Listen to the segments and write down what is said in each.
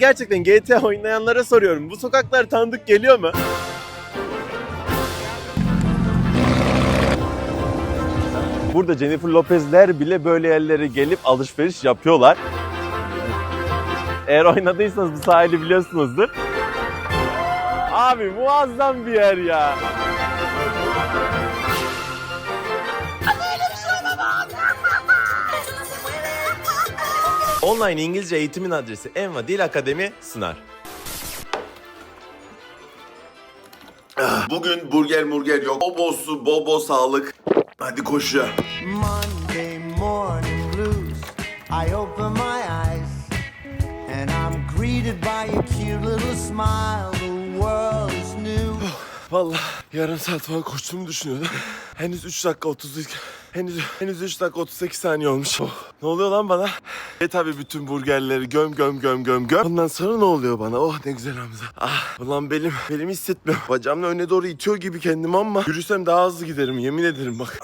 Gerçekten GTA oynayanlara soruyorum. Bu sokaklar tanıdık geliyor mu? Burada Jennifer Lopez'ler bile böyle yerlere gelip alışveriş yapıyorlar. Eğer oynadıysanız bu sahili biliyorsunuzdur. Abi muazzam bir yer ya. Online İngilizce eğitimin adresi Enva Dil Akademi Sınar. Bugün burger murger yok. Bol bol su, bol bol sağlık. Hadi koşuya. Monday morning blues. I open my eyes and I'm greeted by a cute little smile. The world is new. Vallahi yarım saat falan koştuğumu düşünüyordum. Henüz 3 dakika 30 henüz henüz 3 dakika 38 saniye olmuş. Oh, ne oluyor lan bana? E tabi bütün burgerleri göm göm göm göm göm. Ondan sonra ne oluyor bana? Oh ne güzel Hamza. Ah ulan belim belim hissetmiyorum. Bacağımla öne doğru itiyor gibi kendimi ama yürüsem daha hızlı giderim yemin ederim bak.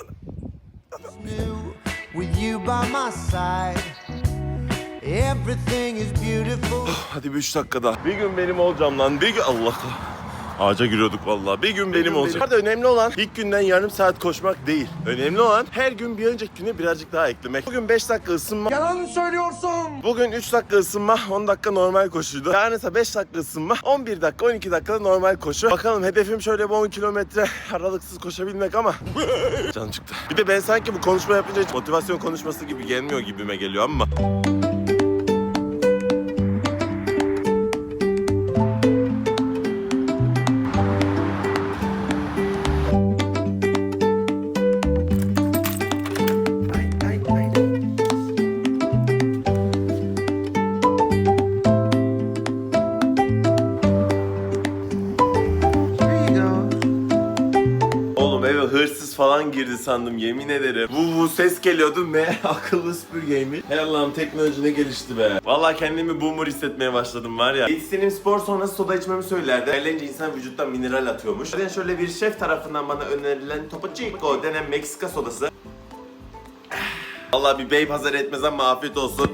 beautiful. Hadi bir 3 dakika daha. Bir gün benim olacağım lan. Bir gün Allah Ağaca giriyorduk vallahi. Bir gün benim olacak. Burada önemli olan ilk günden yarım saat koşmak değil. Önemli olan her gün bir önceki güne birazcık daha eklemek. Bugün 5 dakika ısınma. Yalan söylüyorsun. Bugün 3 dakika ısınma, 10 dakika normal koşuydu. Yarın ise 5 dakika ısınma, 11 dakika, 12 dakika da normal koşu. Bakalım hedefim şöyle bir 10 kilometre aralıksız koşabilmek ama can çıktı. Bir de ben sanki bu konuşma yapınca hiç motivasyon konuşması gibi gelmiyor gibime geliyor ama. Hırsız falan girdi sandım yemin ederim. Bu bu ses geliyordu meğer akıllı süpürgeymiş. Hey Allah'ım teknoloji ne gelişti be. Vallahi kendimi boomer hissetmeye başladım var ya. Yetiştiğim spor sonrası soda içmemi söylerdi. Eğlence insan vücuttan mineral atıyormuş. Ben şöyle bir şef tarafından bana önerilen Topo Chico denen Meksika sodası. Vallahi bir bey pazar etmez ama afiyet olsun.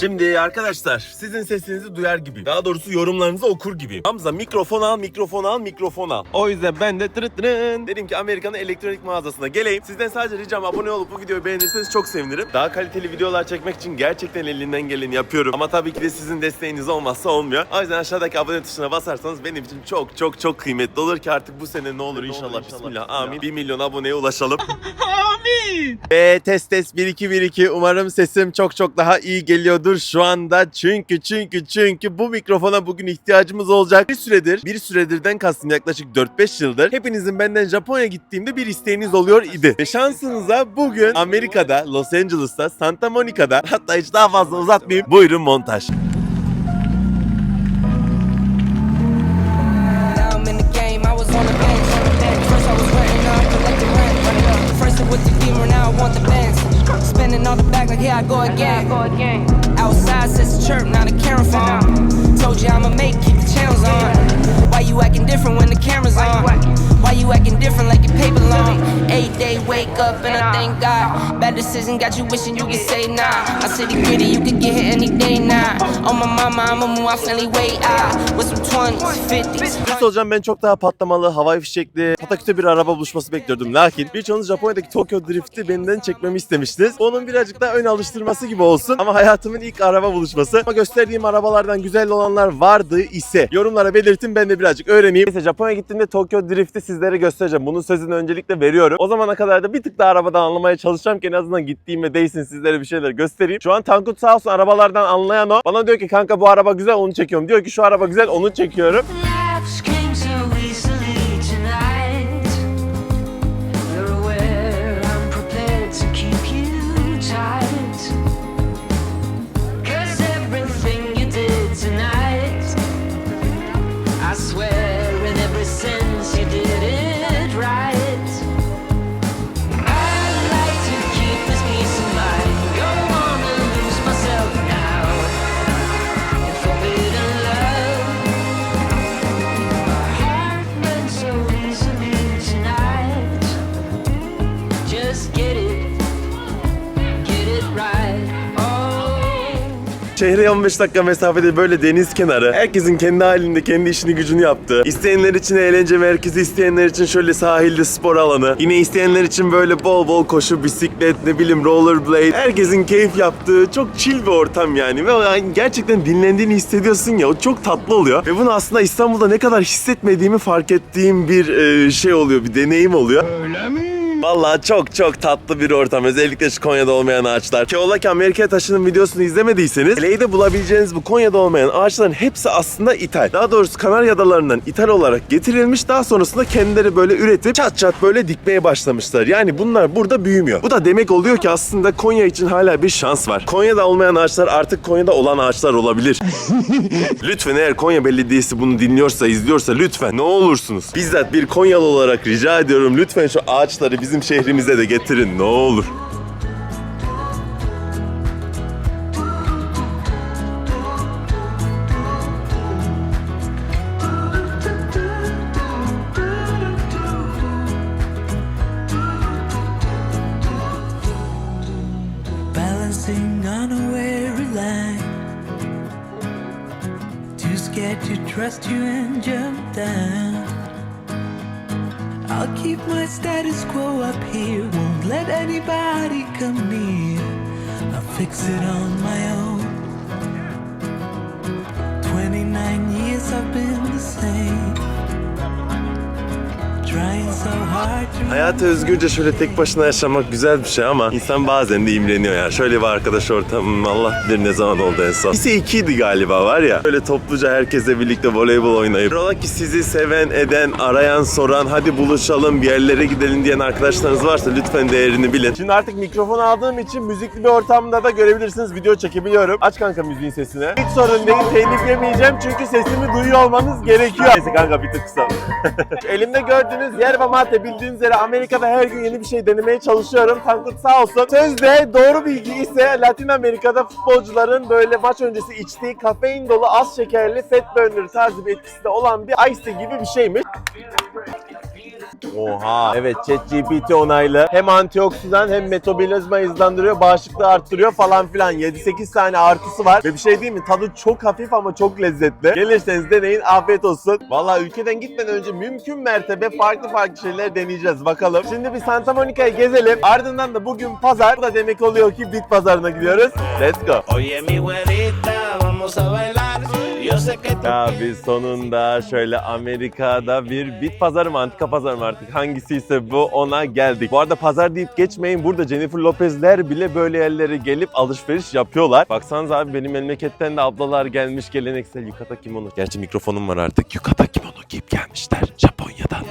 Şimdi arkadaşlar sizin sesinizi duyar gibi. Daha doğrusu yorumlarınızı okur gibi. Hamza mikrofon al, mikrofon al, mikrofon al. O yüzden ben de tırıt tırın dedim ki Amerika'nın elektronik mağazasına geleyim. Sizden sadece ricam abone olup bu videoyu beğenirseniz çok sevinirim. Daha kaliteli videolar çekmek için gerçekten elinden geleni yapıyorum. Ama tabii ki de sizin desteğiniz olmazsa olmuyor. O yüzden aşağıdaki abone tuşuna basarsanız benim için çok çok çok kıymetli olur ki artık bu sene ne olur inşallah, bismillah, amin. 1 milyon aboneye ulaşalım. Ve test test 1 2 1 2 umarım sesim çok çok daha iyi geliyordur şu anda. Çünkü çünkü çünkü bu mikrofona bugün ihtiyacımız olacak. Bir süredir, bir süredirden kastım yaklaşık 4-5 yıldır hepinizin benden Japonya gittiğimde bir isteğiniz oluyor idi. Ve şansınıza bugün Amerika'da, Los Angeles'ta, Santa Monica'da hatta hiç daha fazla uzatmayayım. Buyurun montaj. Here I go again. Outside says the chirp, now the camera phone. Told you I'ma make, keep the channels on. Why you acting different when the camera's on? Why you acting different like your paper long? Eight day wake up and I thank God. Bad decision got you wishing you could say nah. I said gritty, you could get hit any day now. On my mama, I'ma move off friendly way out. With some 20s, 50s. Dürüst olacağım ben çok daha patlamalı, havai fişekli, pataküte bir araba buluşması bekliyordum. Lakin birçoğunuz Japonya'daki Tokyo Drift'i benden çekmemi istemiştiniz. Onun birazcık daha ön alıştırması gibi olsun. Ama hayatımın ilk araba buluşması. Ama gösterdiğim arabalardan güzel olanlar vardı ise yorumlara belirtin ben de birazcık öğreneyim. Neyse Japonya'ya gittiğimde Tokyo Drift'i sizlere göstereceğim. Bunun sözünü öncelikle veriyorum. O zamana kadar da bir tık daha arabadan anlamaya çalışacağım ki en azından gittiğime değsin sizlere bir şeyler göstereyim. Şu an Tankut sağ olsun arabalardan anlayan o. Bana diyor ki kanka bu araba güzel onu çekiyorum. Diyor ki şu araba güzel onu çekiyorum. Şehre 15 dakika mesafede böyle deniz kenarı. Herkesin kendi halinde kendi işini gücünü yaptığı. İsteyenler için eğlence merkezi, isteyenler için şöyle sahilde spor alanı. Yine isteyenler için böyle bol bol koşu, bisiklet, ne bileyim rollerblade. Herkesin keyif yaptığı çok chill bir ortam yani. Ve gerçekten dinlendiğini hissediyorsun ya. O çok tatlı oluyor. Ve bunu aslında İstanbul'da ne kadar hissetmediğimi fark ettiğim bir e, şey oluyor. Bir deneyim oluyor. Vallahi çok çok tatlı bir ortam. Özellikle şu Konya'da olmayan ağaçlar. Ki ola ki Amerika'ya taşının videosunu izlemediyseniz LA'de bulabileceğiniz bu Konya'da olmayan ağaçların hepsi aslında ithal. Daha doğrusu Kanarya Adaları'ndan ithal olarak getirilmiş. Daha sonrasında kendileri böyle üretip çat çat böyle dikmeye başlamışlar. Yani bunlar burada büyümüyor. Bu da demek oluyor ki aslında Konya için hala bir şans var. Konya'da olmayan ağaçlar artık Konya'da olan ağaçlar olabilir. lütfen eğer Konya Belediyesi bunu dinliyorsa, izliyorsa lütfen ne olursunuz. Bizzat bir Konyalı olarak rica ediyorum lütfen şu ağaçları bizim şehrimize de getirin ne olur. Trust you and jump down. Keep my status quo up here. Won't let anybody come near. I'll fix it on my own. 29 years I've been the same. Trying Hayatı özgürce şöyle tek başına yaşamak güzel bir şey ama insan bazen de imreniyor ya. Şöyle bir arkadaş ortamım Allah bilir ne zaman oldu en son. Lise 2'ydi galiba var ya. Böyle topluca herkesle birlikte voleybol oynayıp. Ola ki sizi seven, eden, arayan, soran, hadi buluşalım bir yerlere gidelim diyen arkadaşlarınız varsa lütfen değerini bilin. Şimdi artık mikrofon aldığım için müzikli bir ortamda da görebilirsiniz. Video çekebiliyorum. Aç kanka müziğin sesini. Hiç sorun değil. Telif yemeyeceğim çünkü sesimi duyuyor olmanız gerekiyor. Neyse kanka bir tık kısa. Elimde gördüğünüz yerba mate bildiğiniz üzere Amerika'da her gün yeni bir şey denemeye çalışıyorum. Tankut sağ olsun. Sözde doğru bilgi ise Latin Amerika'da futbolcuların böyle maç öncesi içtiği kafein dolu az şekerli fat burner tarzı bir etkisi de olan bir ice gibi bir şeymiş. Oha. Evet ChatGPT onaylı. Hem antioksidan hem metabolizma hızlandırıyor, bağışıklığı arttırıyor falan filan. 7-8 tane artısı var. Ve bir şey değil mi? Tadı çok hafif ama çok lezzetli. Gelirseniz deneyin. Afiyet olsun. Vallahi ülkeden gitmeden önce mümkün mertebe farklı farklı şeyler deneyeceğiz. Bakalım. Şimdi bir Santa Monica'yı gezelim. Ardından da bugün pazar. Bu da demek oluyor ki bit pazarına gidiyoruz. Let's go. Oye mi güerita, vamos a bailar. Biz sonunda şöyle Amerika'da bir bit pazarı mı antika pazarı mı artık hangisiyse bu ona geldik. Bu arada pazar deyip geçmeyin burada Jennifer Lopez'ler bile böyle yerlere gelip alışveriş yapıyorlar. Baksanıza abi benim memleketten de ablalar gelmiş geleneksel yukata kimono. Gerçi mikrofonum var artık yukata kimono giyip gelmişler Japonya'dan.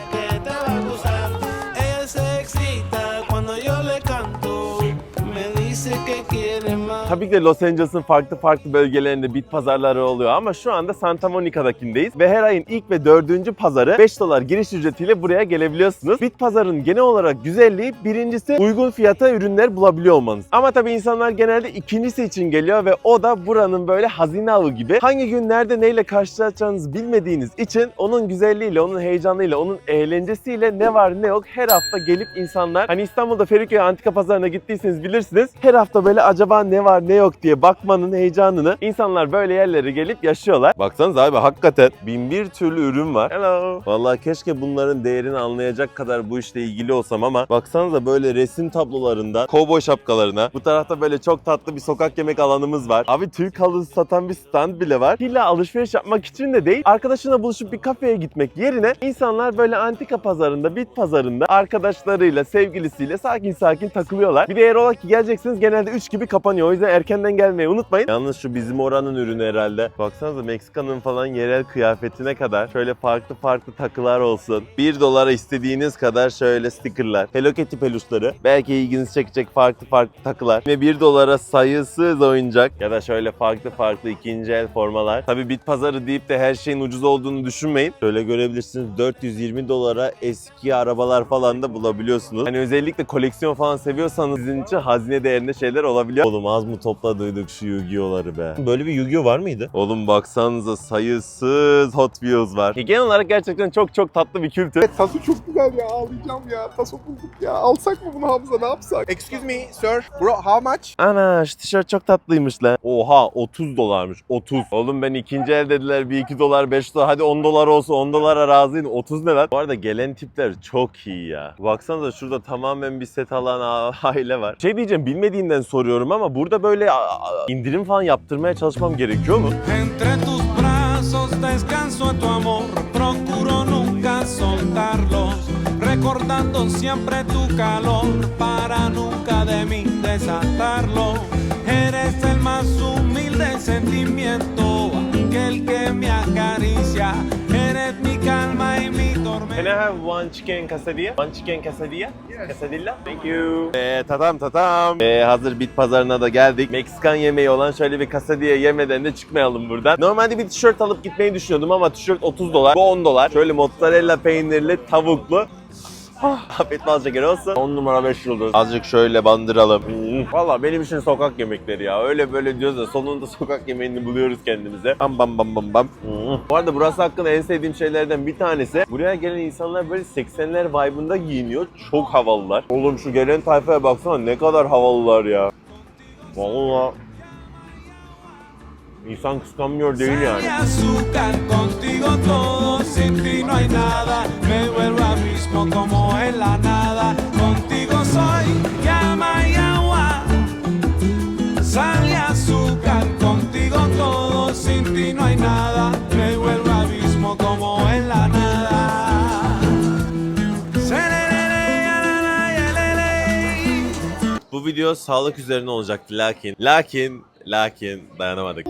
Tabii ki de Los Angeles'ın farklı farklı bölgelerinde bit pazarları oluyor ama şu anda Santa Monica'dakindeyiz ve her ayın ilk ve dördüncü pazarı 5 dolar giriş ücretiyle buraya gelebiliyorsunuz. Bit pazarın genel olarak güzelliği birincisi uygun fiyata ürünler bulabiliyor olmanız. Ama tabii insanlar genelde ikincisi için geliyor ve o da buranın böyle hazine avı gibi. Hangi gün nerede neyle karşılaşacağınızı bilmediğiniz için onun güzelliğiyle, onun heyecanıyla, onun eğlencesiyle ne var ne yok her hafta gelip insanlar hani İstanbul'da Feriköy Antika Pazarı'na gittiyseniz bilirsiniz. Her hafta böyle acaba ne var ne yok diye bakmanın heyecanını insanlar böyle yerlere gelip yaşıyorlar. Baksanız abi hakikaten bin bir türlü ürün var. Hello. Vallahi keşke bunların değerini anlayacak kadar bu işle ilgili olsam ama baksanıza böyle resim tablolarında, kovboy şapkalarına. Bu tarafta böyle çok tatlı bir sokak yemek alanımız var. Abi Türk halısı satan bir stand bile var. İlla alışveriş yapmak için de değil. Arkadaşına buluşup bir kafeye gitmek yerine insanlar böyle antika pazarında, bit pazarında arkadaşlarıyla, sevgilisiyle sakin sakin takılıyorlar. Bir de eğer ola ki geleceksiniz genelde 3 gibi kapanıyor. O yüzden erkenden gelmeyi unutmayın. Yalnız şu bizim oranın ürünü herhalde. Baksanıza Meksika'nın falan yerel kıyafetine kadar şöyle farklı farklı takılar olsun. 1 dolara istediğiniz kadar şöyle stickerlar. Hello Kitty peluşları. Belki ilginizi çekecek farklı farklı takılar. Ve 1 dolara sayısız oyuncak ya da şöyle farklı farklı ikinci el formalar. Tabi bit pazarı deyip de her şeyin ucuz olduğunu düşünmeyin. Şöyle görebilirsiniz 420 dolara eski arabalar falan da bulabiliyorsunuz. Hani özellikle koleksiyon falan seviyorsanız sizin için hazine değerinde şeyler olabiliyor. Oğlum az mı mı topladıydık şu Yu-Gi-Oh'ları be? Böyle bir Yu-Gi-Oh var mıydı? Oğlum baksanıza sayısız Hot Wheels var. Genel olarak gerçekten çok çok tatlı bir kültür. Taso çok güzel ya ağlayacağım ya. Taso bulduk ya. Alsak mı bunu Hamza ne yapsak? Excuse me sir. Bro how much? Ana şu tişört çok tatlıymış lan. Oha 30 dolarmış 30. Oğlum ben ikinci el dediler bir 2 dolar 5 dolar hadi 10 dolar olsa 10 dolara razıyım 30 ne lan? Bu arada gelen tipler çok iyi ya. Baksanıza şurada tamamen bir set alan aile var. Şey diyeceğim bilmediğinden soruyorum ama burada böyle indirim falan yaptırmaya çalışmam gerekiyor mu? Entre tus brazos descanso en tu amor, procuro nunca soltarlos, recordando siempre tu calor para nunca de mí desatarlo. Eres el más humilde sentimiento, aquel que me acaricia, eres mi calma y mi tormenta. Can I have one chicken quesadilla? One chicken quesadilla? Quesadilla? Thank you. Ee, tatam tatam. Ee, hazır bit pazarına da geldik. Meksikan yemeği olan şöyle bir quesadilla yemeden de çıkmayalım buradan. Normalde bir tişört alıp gitmeyi düşünüyordum ama tişört 30 dolar. Bu 10 dolar. Şöyle mozzarella peynirli, tavuklu. Ah, Afiyet bal şekeri olsun. 10 numara 5 yıldız. Azıcık şöyle bandıralım. Hmm. Valla benim için sokak yemekleri ya. Öyle böyle diyoruz da sonunda sokak yemeğini buluyoruz kendimize. Bam bam bam bam bam. Hmm. Bu arada burası hakkında en sevdiğim şeylerden bir tanesi. Buraya gelen insanlar böyle 80'ler vibe'ında giyiniyor. Çok havalılar. Oğlum şu gelen tayfaya baksana ne kadar havalılar ya. Valla. İnsan kıskanmıyor değil yani. Abismo como en la nada. Contigo soy llama y agua. Sal y azúcar, contigo todo, sin ti no hay nada. Me vuelvo abismo como en la nada. Bu video sağlık üzerine olacaktı lakin lakin lakin dayanamadık.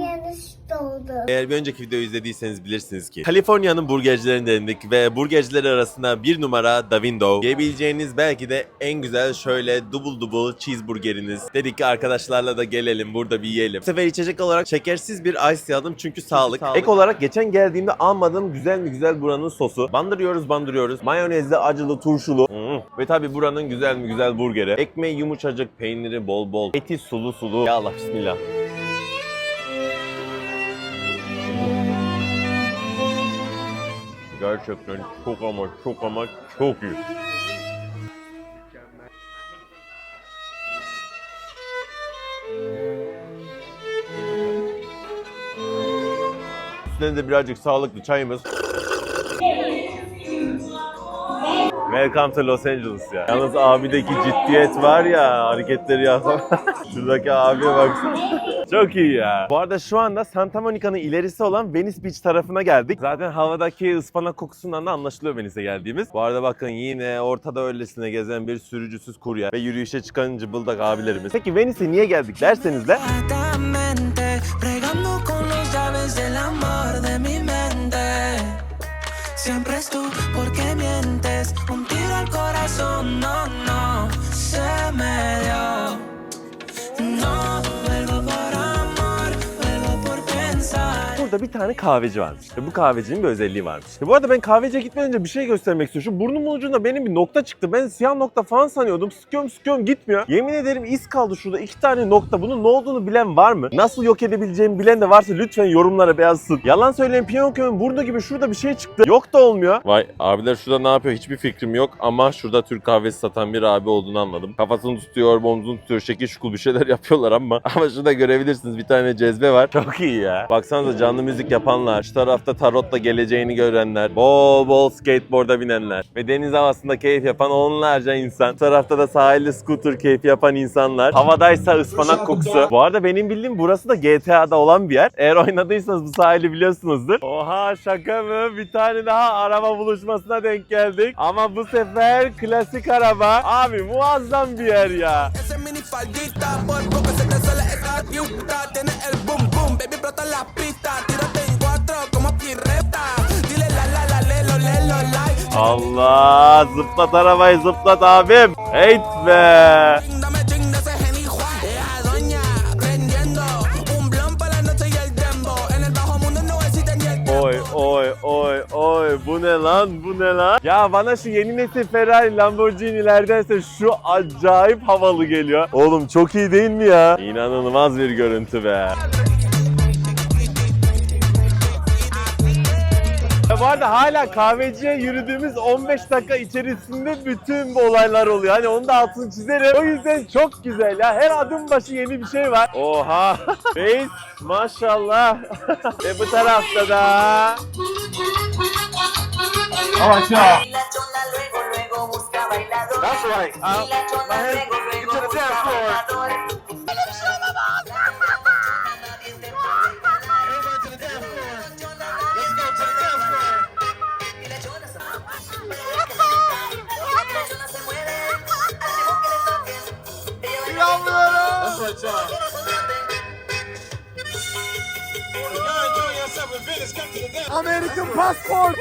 Eğer bir önceki videoyu izlediyseniz bilirsiniz ki Kaliforniya'nın burgercilerini denedik ve burgerciler arasında bir numara Da Window. Yiyebileceğiniz belki de en güzel şöyle double double cheeseburgeriniz. Dedik ki arkadaşlarla da gelelim burada bir yiyelim. Bu sefer içecek olarak şekersiz bir ice aldım çünkü sağlık. Ek olarak geçen geldiğimde almadığım güzel mi güzel buranın sosu. Bandırıyoruz bandırıyoruz. Mayonezli, acılı, turşulu. Mm. Ve tabi buranın güzel mi güzel burgeri. Ekmeği yumuşacık, peyniri bol bol. Eti sulu sulu. Ya Allah bismillah. Gerçekten çok ama çok ama çok iyi. Üstüne de birazcık sağlıklı çayımız. Welcome to Los Angeles ya. Yalnız abideki ciddiyet var ya hareketleri yapsam. Şuradaki abiye baksana. Çok iyi ya. Bu arada şu anda Santa Monica'nın ilerisi olan Venice Beach tarafına geldik. Zaten havadaki ıspanak kokusundan da anlaşılıyor Venice'e geldiğimiz. Bu arada bakın yine ortada öylesine gezen bir sürücüsüz kurye ve yürüyüşe çıkan cıbıldak abilerimiz. Peki Venice'e niye geldik derseniz de. Siempre es tú, porque mientes? Un tiro al corazón, no, no, Burada bir tane kahveci varmış. Ve bu kahvecinin bir özelliği varmış. E bu arada ben kahveciye gitmeden önce bir şey göstermek istiyorum. Şu burnumun ucunda benim bir nokta çıktı. Ben siyah nokta falan sanıyordum. Sıkıyorum sıkıyorum gitmiyor. Yemin ederim iz kaldı şurada. iki tane nokta. Bunun ne olduğunu bilen var mı? Nasıl yok edebileceğimi bilen de varsa lütfen yorumlara yazsın. Yalan söyleyen Pinokyo'nun burnu gibi şurada bir şey çıktı. Yok da olmuyor. Vay abiler şurada ne yapıyor hiçbir fikrim yok. Ama şurada Türk kahvesi satan bir abi olduğunu anladım. Kafasını tutuyor, omzunu tutuyor, şekil şukul bir şeyler yapıyorlar ama. Ama şurada görebilirsiniz bir tane cezve var. Çok iyi ya. Baksanıza canlı müzik yapanlar, şu tarafta tarotla geleceğini görenler, bol bol skateboard'a binenler ve deniz havasında keyif yapan onlarca insan. Bu tarafta da sahilde scooter keyfi yapan insanlar. Havadaysa ıspanak kokusu. Bu arada benim bildiğim burası da GTA'da olan bir yer. Eğer oynadıysanız bu sahili biliyorsunuzdur. Oha şaka mı? Bir tane daha araba buluşmasına denk geldik. Ama bu sefer klasik araba. Abi muazzam bir yer ya. Boom baby, brota la pista. Tírate en cuatro como pirreta. Dile la la la lelo lelo like. Allah zıplat arabayı zıplat abim. Heyt be. Oy oy oy oy bu ne lan bu ne lan? Ya bana şu yeni nesil Ferrari Lamborghini'lerdense şu acayip havalı geliyor. Oğlum çok iyi değil mi ya? İnanılmaz bir görüntü be. Ya bu arada hala kahveciye yürüdüğümüz 15 dakika içerisinde bütün bu olaylar oluyor. Hani onu da altını çizerim. O yüzden çok güzel ya. Her adım başı yeni bir şey var. Oha. Reis maşallah. Ve bu tarafta da That's right. Uh, my dance American passport.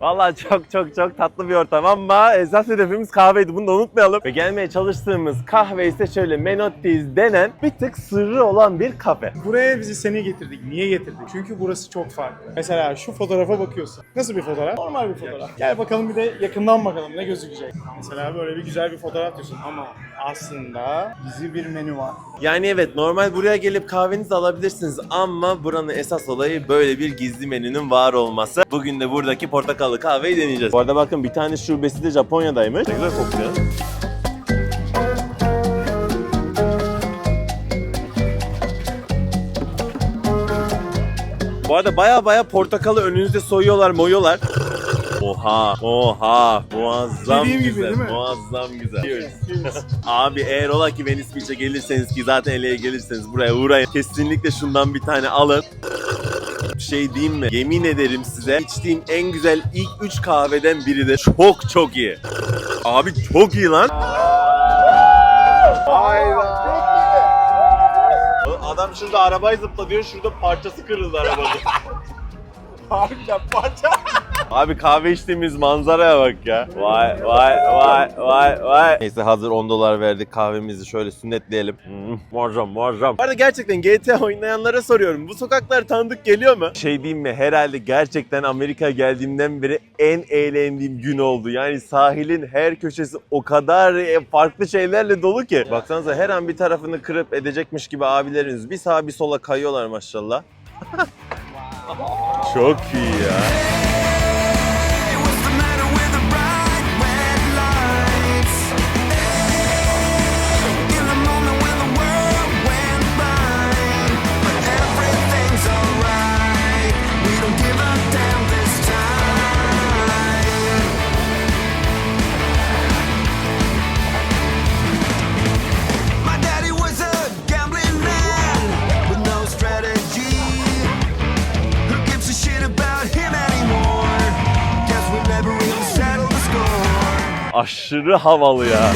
Vallahi çok çok çok tatlı bir ortam ama esas hedefimiz kahveydi. Bunu da unutmayalım. Ve gelmeye çalıştığımız kahve ise şöyle Menotti's denen bir tık sırrı olan bir kafe. Buraya bizi seni getirdik. Niye getirdik? Çünkü burası çok farklı. Mesela şu fotoğrafa bakıyorsun. Nasıl bir fotoğraf? Normal bir fotoğraf. Gel bakalım bir de yakından bakalım ne gözükecek. Mesela böyle bir güzel bir fotoğraf diyorsun ama aslında gizli bir menü var. Yani evet normal buraya gelip kahvenizi alabilirsiniz ama buranın esas olayı böyle bir gizli menünün var olması. Bugün de buradaki portakallı kahveyi deneyeceğiz. Bu arada bakın bir tane şubesi de Japonya'daymış. Ne güzel kokuyor. Bu arada baya baya portakalı önünüzde soyuyorlar, moyuyorlar. Oha, oha, muazzam Dediğim gibi, güzel, değil mi? muazzam güzel. Abi eğer ola ki Venice Beach'e gelirseniz ki zaten Ele'ye gelirseniz buraya uğrayın. Kesinlikle şundan bir tane alın. Bir şey diyeyim mi? Yemin ederim size içtiğim en güzel ilk 3 kahveden biri de çok çok iyi. Abi çok iyi lan. Adam şurada arabayı zıpla diyor, şurada parçası kırıldı arabanın. Harbiden parça. Abi kahve içtiğimiz manzaraya bak ya. Vay vay vay vay vay. Neyse hazır 10 dolar verdik kahvemizi şöyle sünnetleyelim. Hmm, muazzam muazzam. Bu arada gerçekten GTA oynayanlara soruyorum. Bu sokaklar tanıdık geliyor mu? Şey diyeyim mi? Herhalde gerçekten Amerika geldiğimden beri en eğlendiğim gün oldu. Yani sahilin her köşesi o kadar e, farklı şeylerle dolu ki. Baksanıza her an bir tarafını kırıp edecekmiş gibi abilerimiz bir sağa bir sola kayıyorlar maşallah. Çok iyi ya. Aşırı havalı ya.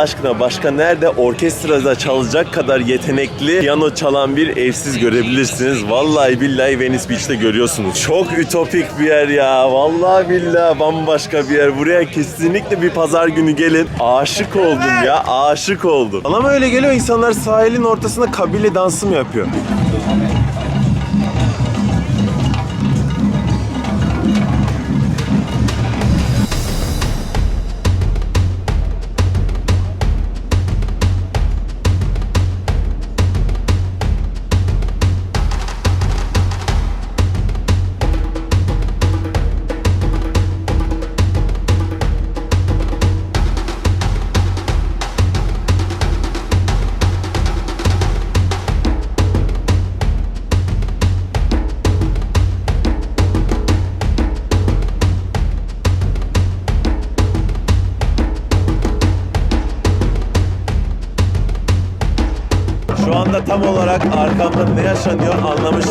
Aşkına başka nerede orkestrada çalacak kadar yetenekli piyano çalan bir evsiz görebilirsiniz. Vallahi billahi Venice Beach'te görüyorsunuz. Çok ütopik bir yer ya. Vallahi billahi bambaşka bir yer. Buraya kesinlikle bir pazar günü gelin. Aşık oldum ya. Aşık oldum. Bana mı öyle geliyor insanlar sahilin ortasında kabile dansı mı yapıyor?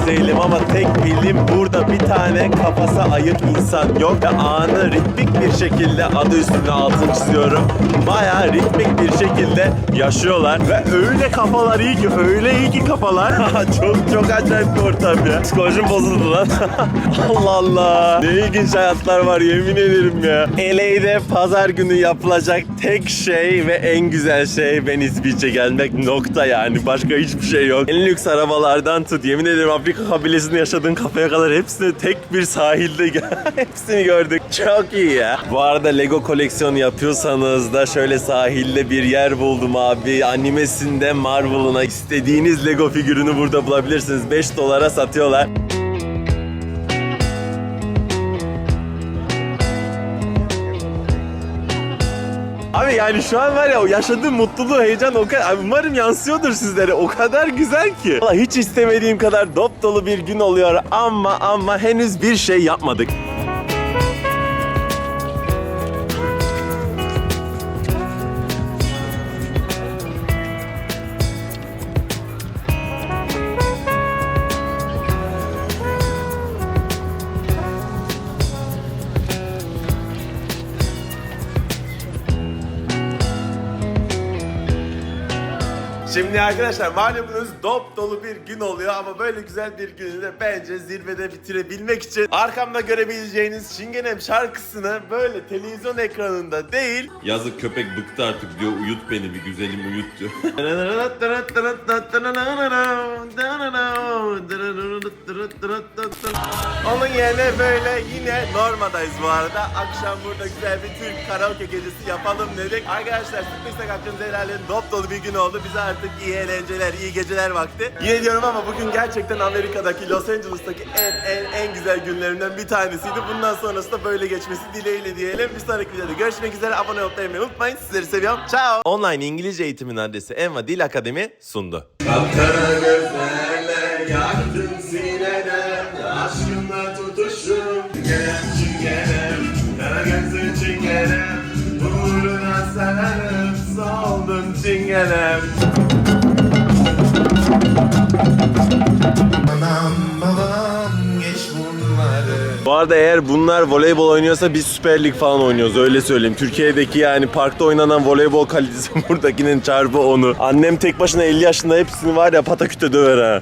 Değilim ama tek bildiğim burada bir tane kafası ayık insan yok ve anı ritmik bir şekilde adı üstünde altını çiziyorum. Bayağı ritmik bir şekilde yaşıyorlar ve öyle kafalar iyi ki öyle iyi ki kafalar. çok çok acayip bir ortam ya. Psikolojim bozuldu lan. Allah Allah. Ne ilginç hayatlar var yemin ederim ya. LA'de pazar günü yapılacak tek şey ve en güzel şey Venice Beach'e gelmek nokta yani. Başka hiçbir şey yok. En lüks arabalardan tut. Yemin ederim Afrika kabilesinde yaşadığın kafaya kadar hepsini tek bir sahilde hepsini gördük. Çok iyi ya. Bu arada Lego koleksiyonu yapıyorsanız da şöyle sahilde bir yer buldum abi. Animesinde Marvel'ına istediğiniz Lego figürünü burada bulabilirsiniz. 5 dolara satıyorlar. Abi yani şu an var ya o yaşadığım mutluluğu, heyecan o kadar... Abi umarım yansıyordur sizlere. O kadar güzel ki. Vallahi hiç istemediğim kadar dop dolu bir gün oluyor ama ama henüz bir şey yapmadık. Şimdi arkadaşlar malumunuz dop dolu bir gün oluyor ama böyle güzel bir günü de bence zirvede bitirebilmek için arkamda görebileceğiniz Şingenem şarkısını böyle televizyon ekranında değil Yazık köpek bıktı artık diyor uyut beni bir güzelim uyut diyor. Onun yerine böyle yine Norma'dayız bu arada. Akşam burada güzel bir Türk karaoke gecesi yapalım dedik. Arkadaşlar hakkınızı helal edin. Dop dolu bir gün oldu. Bize artık iyi eğlenceler, iyi geceler vakti. Yine diyorum ama bugün gerçekten Amerika'daki, Los Angeles'taki en en en güzel günlerimden bir tanesiydi. Bundan sonrası da böyle geçmesi dileğiyle diyelim. Bir sonraki videoda görüşmek üzere. Abone olup beğenmeyi unutmayın. Sizleri seviyorum. Ciao. Online İngilizce eğitimin adresi Enva Dil Akademi sundu. Kapkara gözlerle yaktın sineden Aşkınla tutuşum Çingenem çingenem Kara gözlü çingenem Uğruna sararım Soldun çingenem Bu arada eğer bunlar voleybol oynuyorsa biz Süper Lig falan oynuyoruz öyle söyleyeyim. Türkiye'deki yani parkta oynanan voleybol kalitesi buradakinin çarpı onu. Annem tek başına 50 yaşında hepsini var ya pataküte döver ha.